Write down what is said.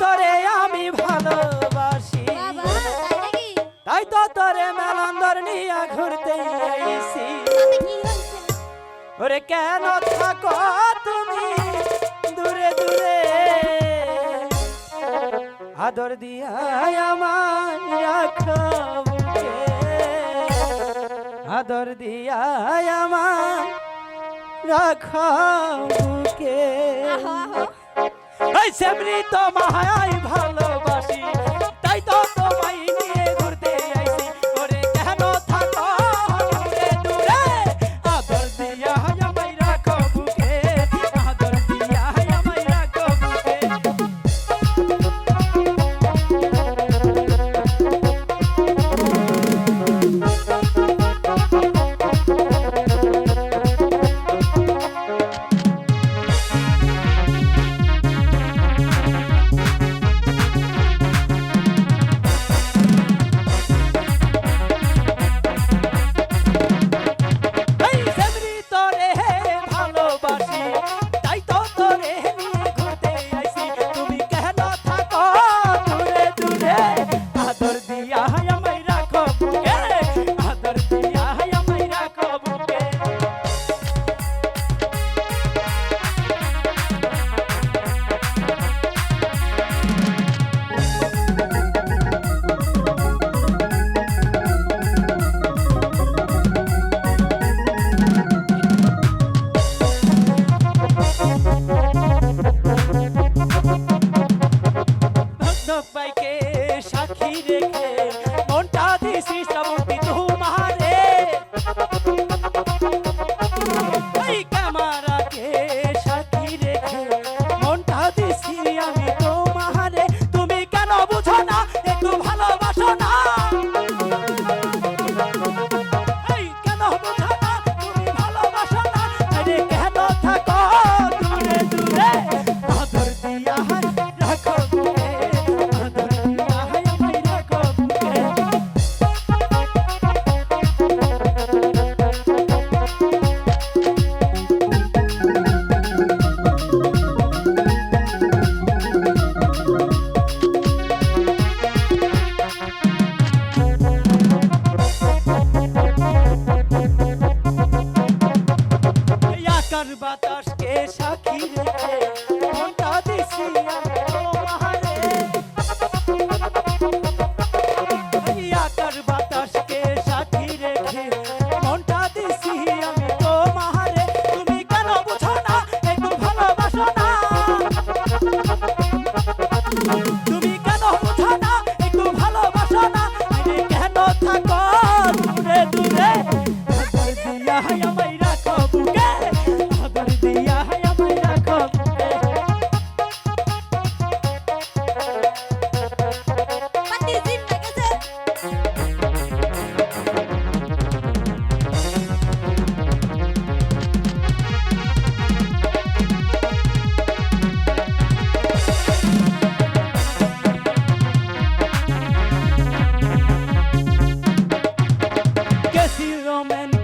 তোরে আমি ভালোবাসি। তাই তো তোরে মেলান্দর নিয়ে ঘুরতে আইছি ওরে কেন থাকো তুমি দূরে দূরে? আদর দিয়া আমার রাখো আদর দিয়া আমার রাখো বুকে। সেমনি তো মহায় ভালো moment